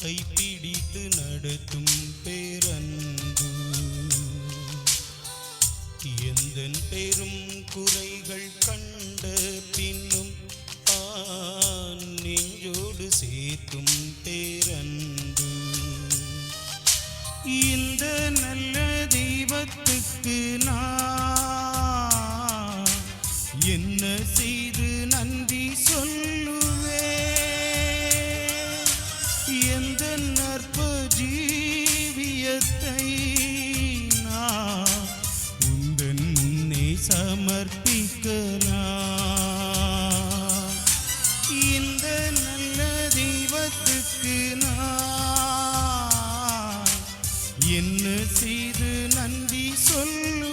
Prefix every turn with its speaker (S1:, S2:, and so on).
S1: கைப்பிடித்து நடத்தும் பேரன்பு. எந்த பெரும் குறைகள் கண்ட பின்னும் நெஞ்சோடு சேர்க்கும் பேரன்பு. இந்த நல்ல தெய்வத்துக்கு நான் என்ன செய்து எந்த நற்ப ஜீவியத்தை நான் உந்தன் முன்னே சமர்ப்பிக்கலாம். இந்த நல்ல தெய்வத்துக்கு நான் என்ன செய்து நன்றி சொல்லு